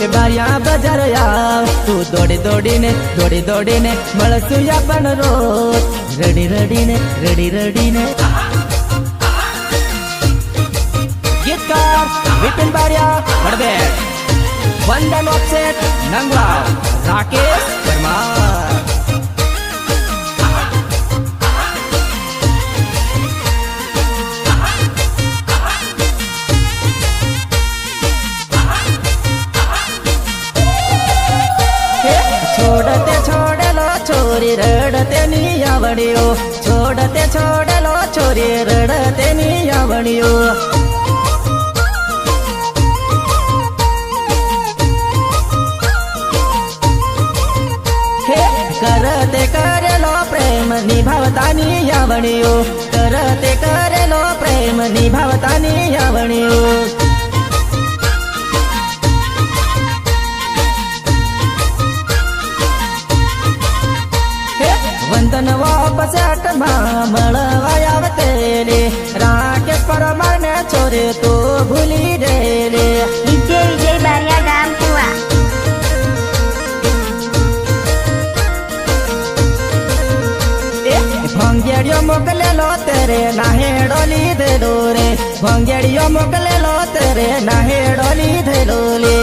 એ બારિયા બજાર આવ. તું દોડી દોડીને દોડી દોડીને મળશું પણ રોજ. રડી રડીને રડી રડીને. ગીતકાર વિપિન બારિયા વડબેટ વંદન ઓફસેટ નંગવા રાકેશ પરમાર. છોરી રડતે ની આવડ્યો. છોડતે છોડેલો છોરી રડતે ની આવડ્યો. કરતે કરેલો પ્રેમ નિભાવતાની આવડ્યો. કરતે કરેલો પ્રેમ નિભાવતાની આવડ્યો. વંદન વાપસટમાં મળવા આવતેલે રાકેશ પરમાને છોરે તો ભૂલી ગયેલે વિજય વિજય બારિયા ગામ કુવા. ભંગેડિયો મોકલેલો તેરે નાહેડો લીધેલો રે ભંગેડિયો મોકલેલો તેરે નાહેડો લીધેલો લે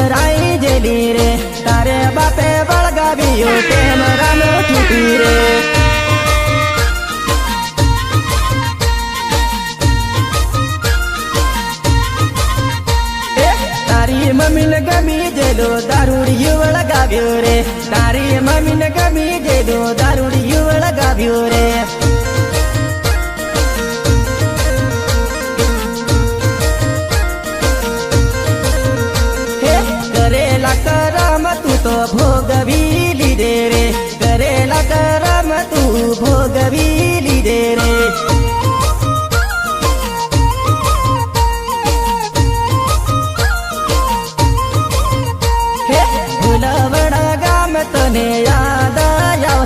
છે તરાઈ જેલી રે તારે બાપે વળગાવ્યું તેમ રામ તૂટી રે તારી મમ્મીને ગમી જેલો દારૂડિયું વળગાવ્યો રે તારી મમ્મીને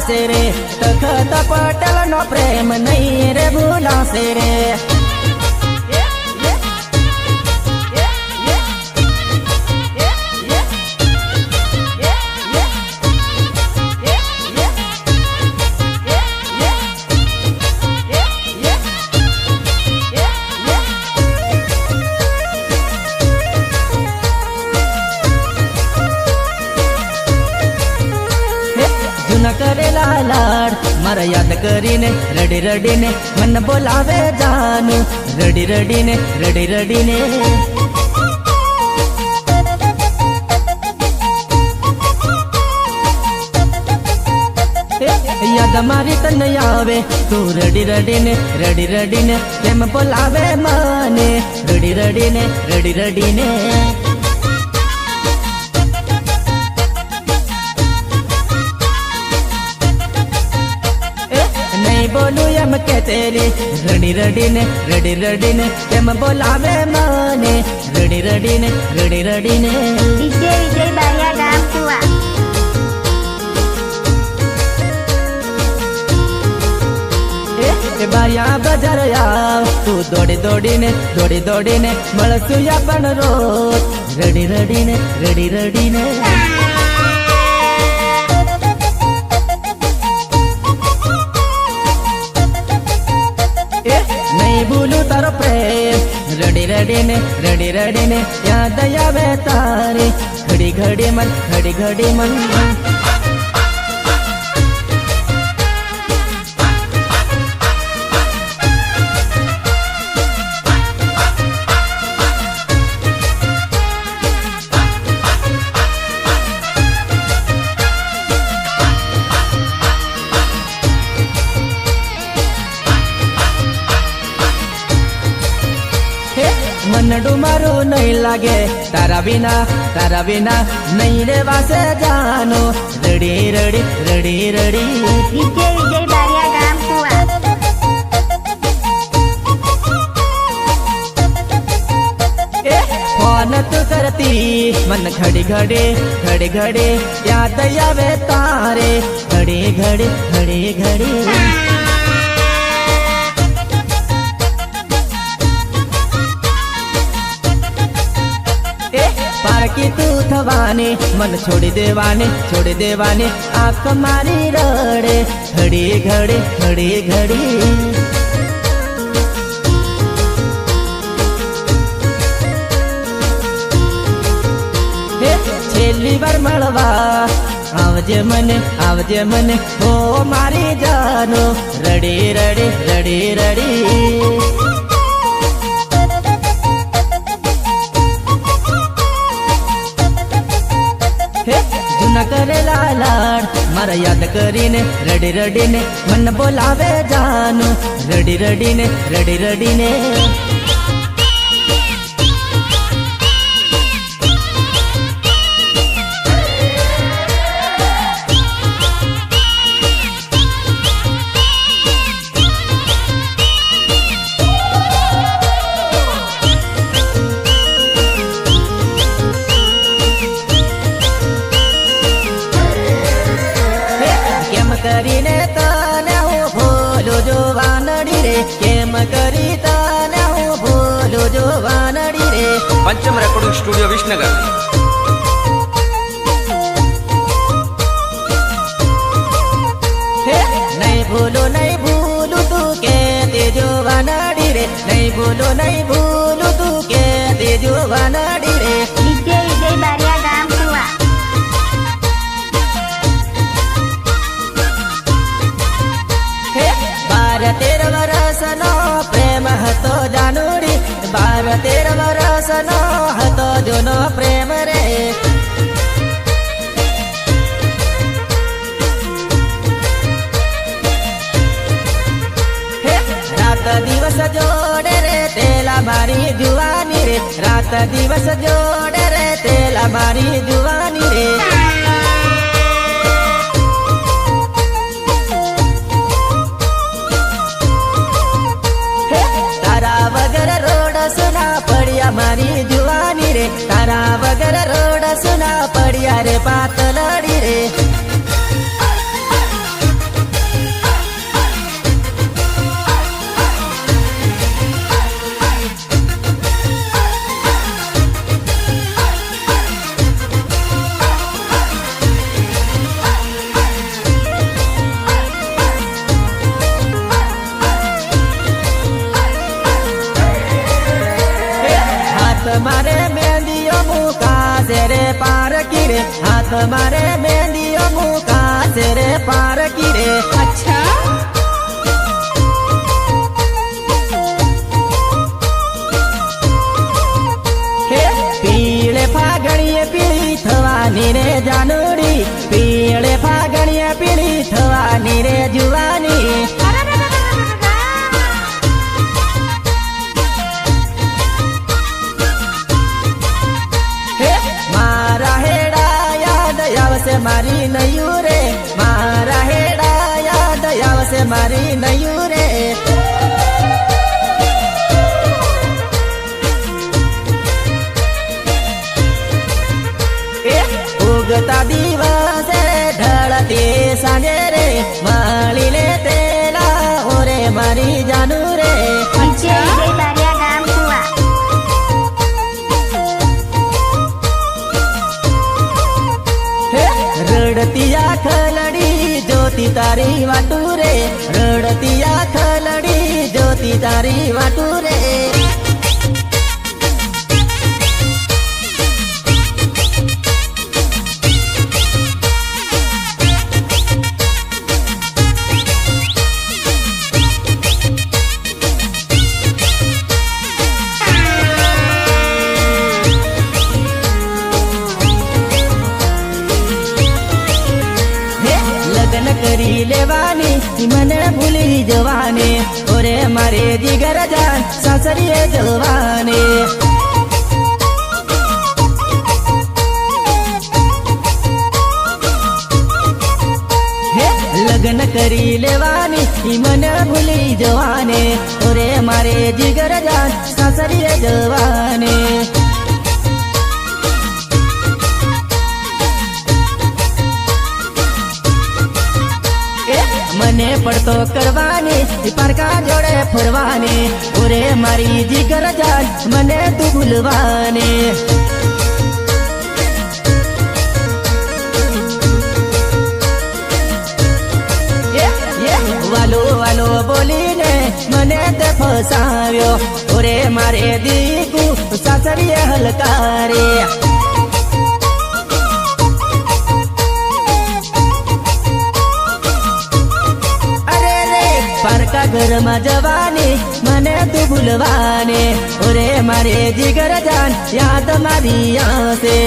આવશે રે. તખત પટેલ નો પ્રેમ નહીં રે ભૂલાશે રે. મારા યાદ કરીને રડી રડીને મન બોલાવે જાનું. રડી રડીને રડી રડીને. યાદ મારી તને આવે. તું રડી રડીને રડી રડીને તેમ બોલાવે મને? રડી રડીને રડી રડીને. તેરી રડી રડીને રડી રડીને તેમ બોલાવે મને રડી રડીને રડી રડીને વિજય વિજય બારિયા ગામ કુવા બારિયા બજાર આવ તું દોડી દોડીને દોડી દોડીને મળશું પણ રોજ રડી રડીને રડી રડીને રડી રડીને રડે રડીને યાદ આવે તારે. ઘડી ઘડી મન ઘડી ઘડી મન. લાગે. તારા વિના તારા વિના નહીં રેવાશે જાનો રડી રડી રડી રડી. વિજય વિજય બારિયા ગામ કુવા. ફોન તું કરતી. મન ઘડી ઘડી ઘડી ઘડી યાદ આવે તારે. ઘડી ઘડી ઘડી ઘડી. થવાની, મન છોડી દેવાની છોડી દેવાની, આંખ મારી રડે, ઘડી ઘડી ઘડી ઘડી. છેલ્લી વાર મળવા, આવજે મને આવજે મને, હો મારી જાનો, રડી રડી રડી રડી. જૂના કરેલા લાડ મારા યાદ કરીને, રડી રડીને, મન બોલાવે જાનું. રડી રડીને રડી રડીને. રે પંચમ રેકોર્ડિંગ સ્ટુડિયો વિસનગર હે નહીં ભૂલું નહીં ભૂલું તું કે તે જો વાનડી રે નહીં રાત દિવસ જોડે રે તેલા મારી જુવાની રે. તારા વગર રોડ સુના પડ્યા મારી જુવાની રે. તારા વગર રોડ સુના પડ્યા રે પાતલડી મારી નયું રે એ ઉગતા દિવસે ઢળતી સાંજે રે માળી લે તેલા ઓરે મારી જાનુ રે વિજય વિજય બારિયા ગામ મારી તારી વાટું રે. કરી લેવાની મને ભૂલી જવાની. ઓરે મારે જીગર જાન, સાસરીએ જલવાને લગ્ન કરી લેવાની, ઈ મને ભૂલી જવાને. ઓરે મારે જીગર જાન, સાસરીએ જવાને. પડતો કરવાની પારકા જોડે ફરવાની. ઓરે મારી જીગર જાન મને તું ભૂલવાની. વાલો વાલો બોલીને મને તે ફસાવ્યો. મારે દીકુ સાસરીએ હલકારે. ઘરમાં જવાની મને તું ભૂલવાની. ઓરે મારે જીગર જાન યાદ મારી આવશે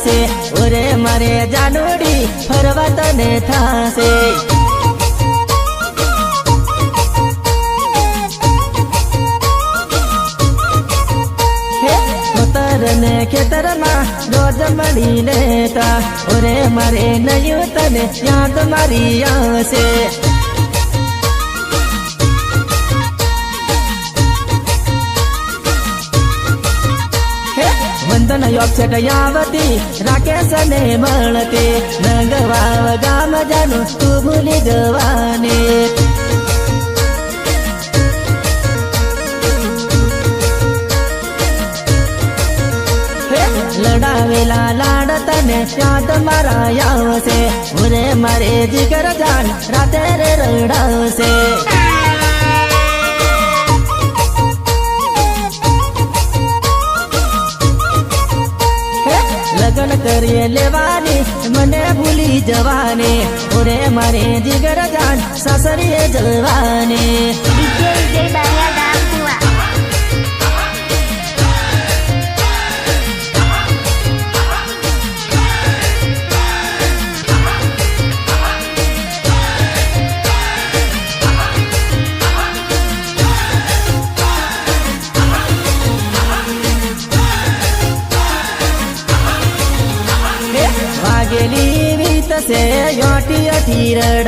આવશે ઓરે મારે જાનુડી ફરવા તને થાશે. ઉતર ખેતરમાં રોજ મળી લેતા. ઓરે મારે નયું તને યાદ મારી આવશે વંદન યોક્ષટ યાવતી રાકેશ ને મળતી નંગવાવ ગામ જાનું તું ભૂલી જવાની લડાવેલા લાડ તને યાદ મારા આવશે મારે જીગર જાન રાતે રડાવશે લગ્ન કરીએ લેવાની મને ભૂલી જવાની. ઓરે મારે જીગર જાન સાસરીએ જવાની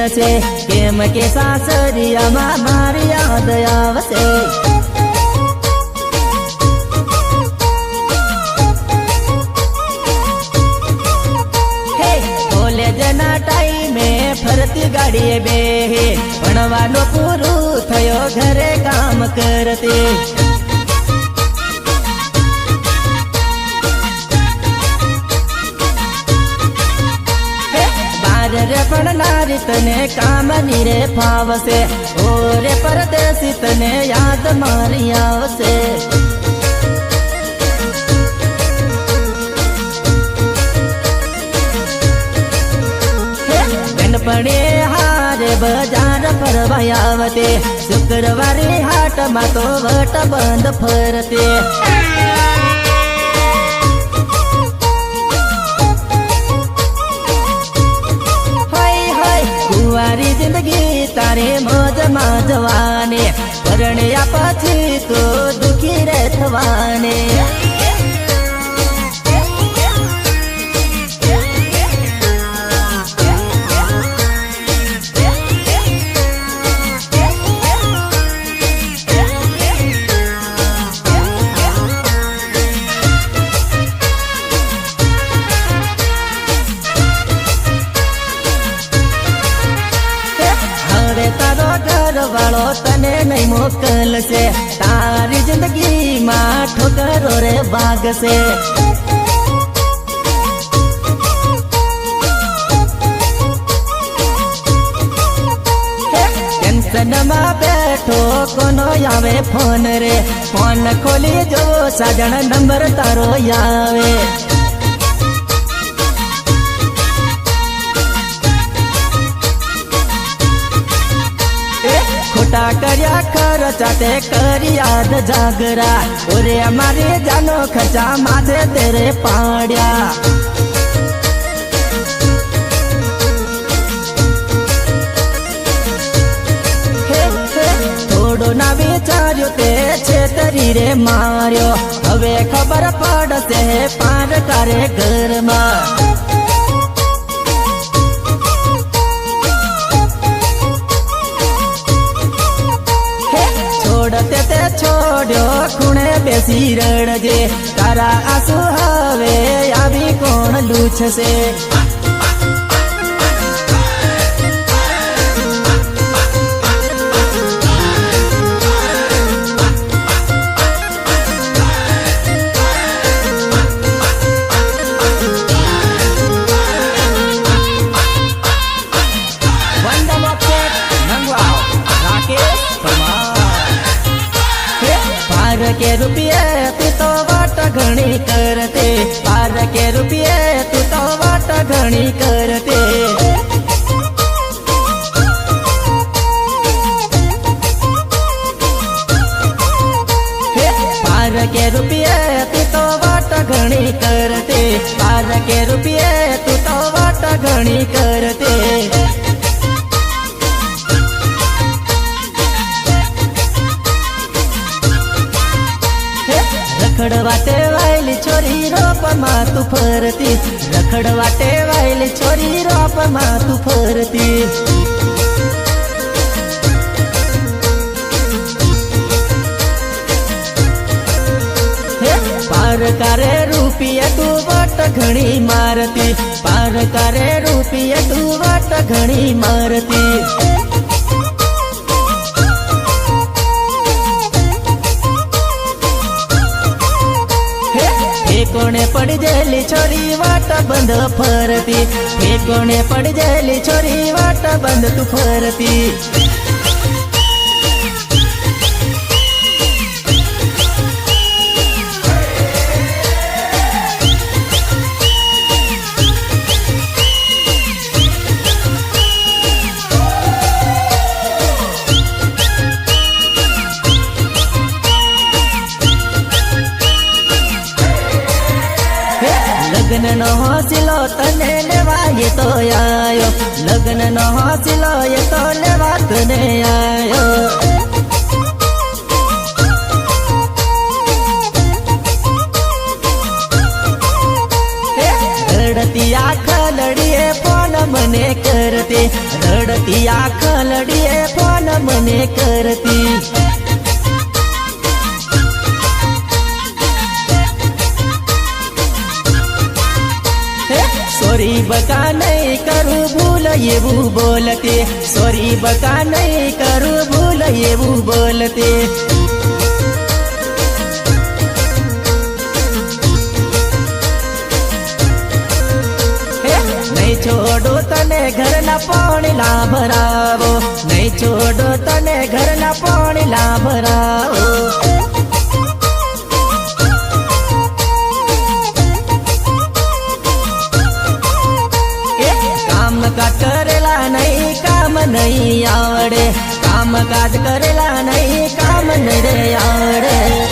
રડશે કેમ કે સાસરિયામાં મારી યાદ આવશે. કોલેજના ટાઈમે ફરતી ગાડીએ બે ભણવાનું પૂરું થયો, ઘરે કામ કરતી. તને કામની રે ફાવશે. ઓરે પરદેશી તને યાદ મારી આવશે. પડે હારે બજાર ફરવા આવતે. શુક્રવારે હાટમાં તો વટ બંધ ફરતે. જિંદગી તારે મોજમાં જવાને. પરણ્યા પછી તો દુખી રે વાળો તને નહીં મોકલશે. તારી જિંદગીમાં ઠોકરો રે વાગશે. બેઠ બેઠો કોનો આવે ફોન રે? ફોન ખોલી જો સાજણ નંબર તારો આવે કર્યા ખર્ચા તે કરી યાદ જાગરા. ઓરે અમારે જાનો ખર્ચા માથે તેરે પાડ્યા. ના વિચાર્યો તે છેતરી રે માર્યો. હવે ખબર પડશે પાર તારે ઘરમાં. બેસી રડજે તારા આંસુ હવે આવી કોણ લૂછશે? કરતે હે, પાર કે રૂપિયે તું વાટ ઘણી કરતે પાર તું ફરતી. રખડવાટે વાયલી છોરી રોપમાં તું ફરતી. હે, પાર કરે રૂપિયા તું વાટ ઘણી મારતી. પારકારે રૂપિયા તું વાટ ઘણી મારતી. ફેકોણે પડી જયેલી છોરી વાટ બંધ ફરતી ફેકોણે પડી ગયેલી છોરી વાટ બંધ તું ફરતી. બકા નહીં કરું ભૂલ એવું બોલતે સોરી બકા નહીં કરું ભૂલ એવું બોલતે છોડો તને ઘરના પાણી લાભરાવો નહીં છોડો તને ઘરના પાણી લાભરાવો એ કરેલા નહીં કામ નહીં આવડે. કામ કાજ કરેલા નહીં કામ નહીં આવડે.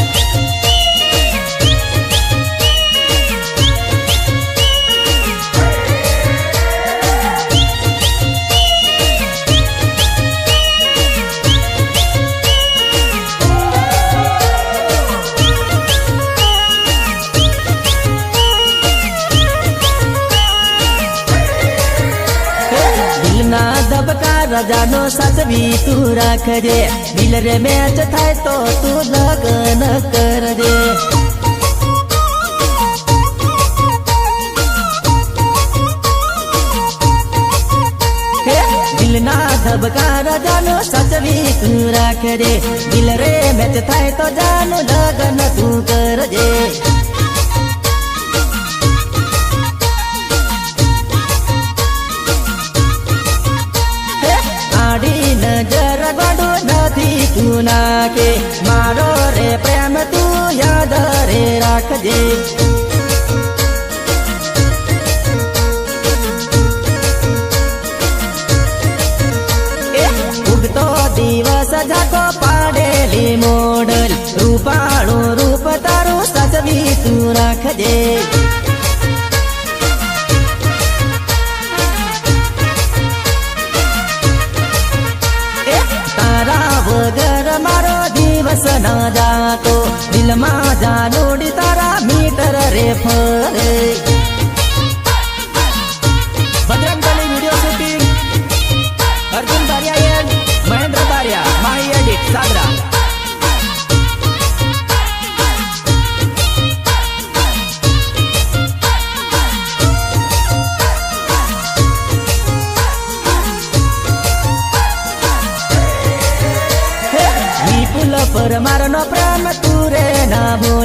ધબકા રજાનો સાચવી તું રાખજે. દિલ રે મેચ થાય તો તું લગન કરજે. દિલના ધબકા રજાનો સાચવી તું રાખજે. દિલ રે મેચ થાય તો જાનું લગન તું કરજે. નથી તું નાખે મારો રે પ્રેમ તું યાદ રે રાખજે. ઉગતો દિવસ ઝાકો પાડેલી મોડલ રૂપાળું રૂપ તારું સજવી તું રાખજે. દિલમાં જાનોડી તારા મીટર રે ફરે.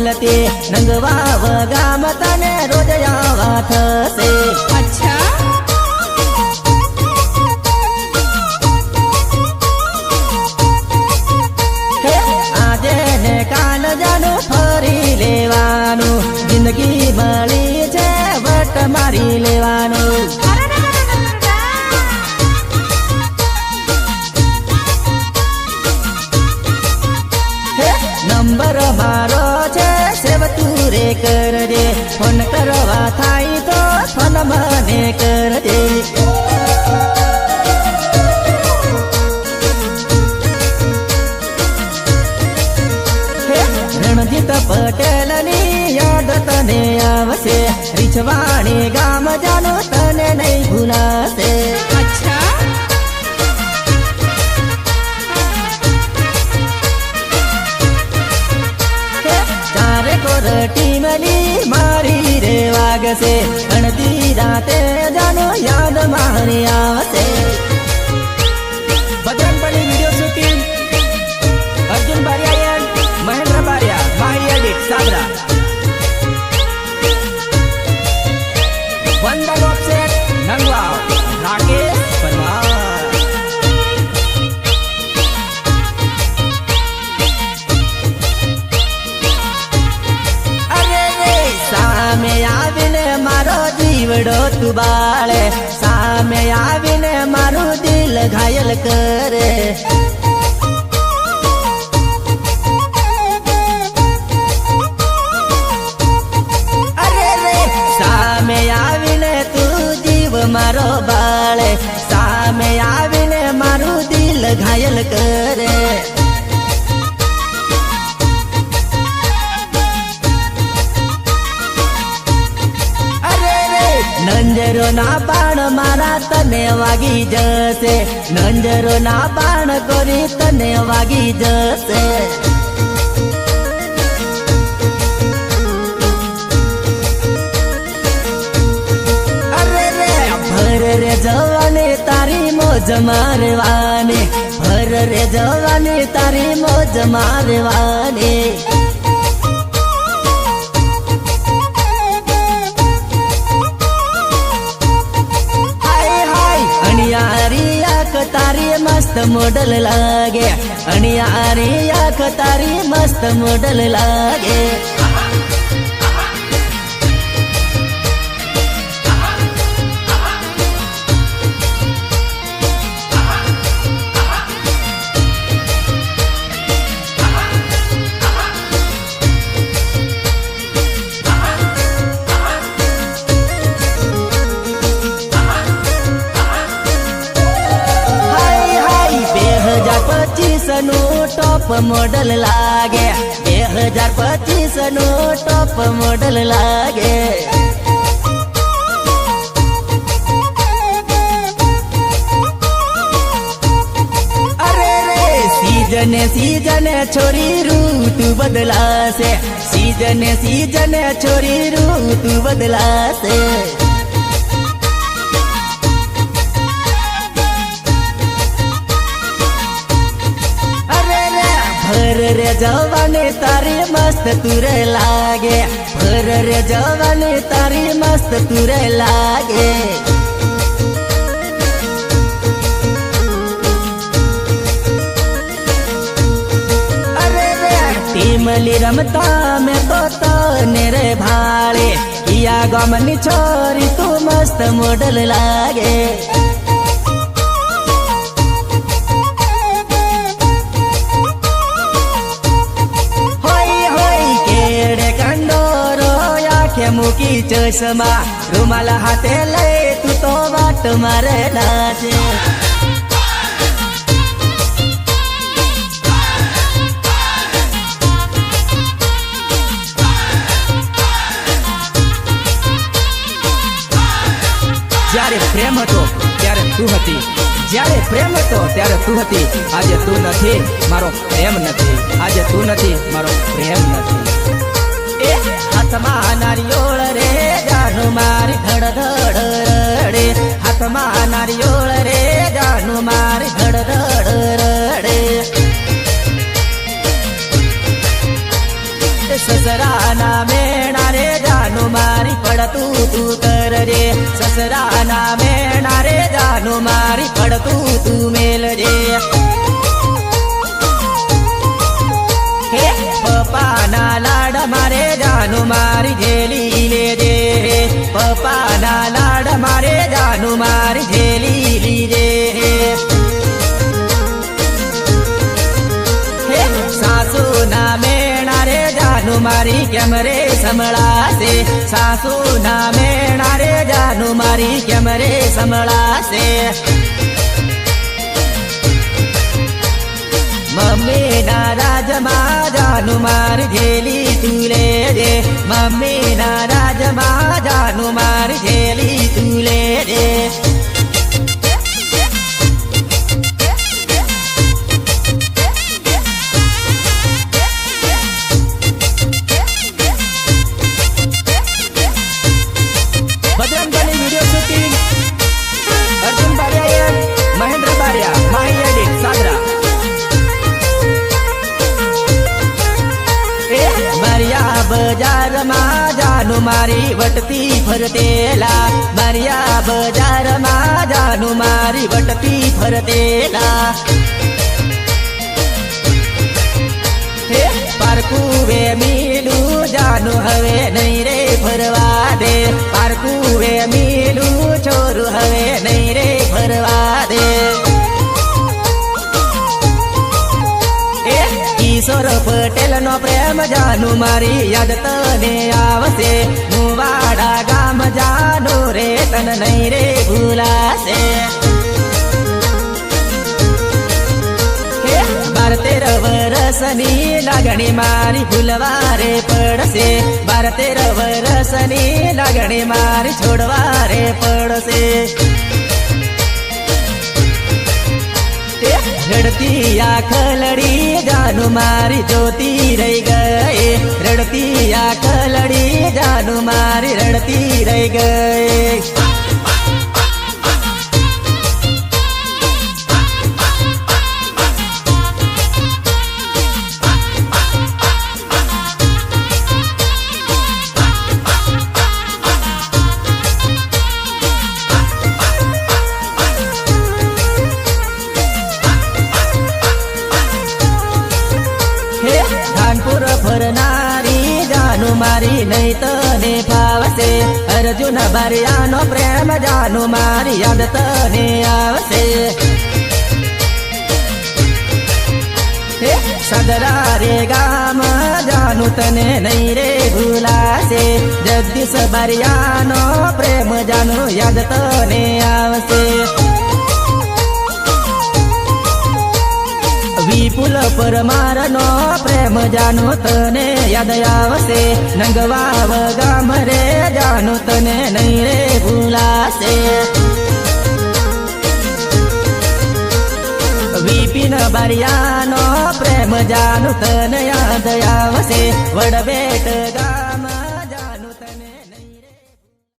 ના નંગવા વગા મતાને તને રોજ આવા થશે. રીછવાણી ગામ જાનો તને નહીં ભૂલાશે. અચ્છા. હે, ચારે કોર મારી રે વાગશે. જીવડો બાળે. સામે આવીને મારું દિલ ઘાયલ કરે. નંજરો ના પાણ મારા તને વાગી જશે. નંજરો ના પાણ કરી તને વાગી જશે. રે જવાને તારી મોજ મારવાની. ભર રે જવાની તારી મોજ મારવાની. મસ્ત મોડલ લાગે અણિયારી આંખ તારી મસ્ત મોડલ લાગે મોડલ લાગે. બે હજાર પચીસનું ટોપ મોડલ લાગે. સીજને સીજને છોરી ઋતુ બદલાશે. સીજને સીજને છોરી ઋતુ બદલાશે. જવાની તારી મસ્ત તુરે લાગે. ભર રે જવાની તારી મસ્ત તુરે લાગે. મલી રમતા મેં તો તને રે ભાળે. યા ગમની છોરી તું મસ્ત મોડલ લાગે. મૂકી ચશ્મા, રૂમાલ હાથે લઈ તું તો વાટ મારે નાચે જ્યારે પ્રેમ હતો, ત્યારે તું હતી. જ્યારે પ્રેમ હતો, ત્યારે તું હતી. આજે તું નથી, મારો પ્રેમ નથી. આજે તું નથી, મારો પ્રેમ નથી. હાથમાં નારિયોળ રે જાનુ મારી ધડ ધડ રડે. હાથમાં નારિયોળ રે જાનુ મારી ધડ ધડ રડે સસરાના મેણા રે જાનુ મારી પડતું તું કર રે. સસરાના મેણા રે જાનુ મારી પડતું તું મેલ રે. લાડ મારે જાનુ મારી જેલી લેજે રે પપ્પાના લાડ મારે જાનુ મારી જેલી લીજે હે સાસુ ના મેણા રે જાનુ મારી કેમ રે સંભળાશે? સાસુ ના મેણા રે જાનુ મારી કેમ રે સંભળાશે? મમ્મી ના રાજમાં જાનું મારી જેલી તું લેજે મમ્મી ના રાજમાં જાનું મારી ફરતેલા હે પારકું વે મીલું જાનું હવે નહીં રે ફરવા દે પારકું વે મીલું છોરું હવે નહીં રે ફરવા દે કિશોર પટેલ નો પ્રેમ જાનુ મારી યાદ તને આવશે મુવાડા ગામ જાનુ રે તન નહીં રે ભૂલાશે વરસની લાગણી મારી ભૂલવારે પડશે બાર તેર વરસની લાગણી મારી છોડવારે પડશે રડતી આ ખલડી જાનુ મારી જોતી રહી ગઈ રડતી આ ખલડી જાનુ મારી રડતી રહી ગઈ મારી નહીં તને ફાવશે અર્જુન બારિયાનો પ્રેમ જાનું મારી યાદ તને આવશે. સદરા રે ગામ જાનું તને નહીં રે ભૂલાશે. જગદીશ બારિયાનો પ્રેમ જાનું યાદ તને આવશે. વિપુલ પરમારનો પ્રેમ જાનો તને યાદ આવશે નંગવાવ ગામ રે જાનો તને નહીં રે ભૂલાશે વિપિન બારિયાનો પ્રેમ જાનો તને યાદ આવશે વડવેટ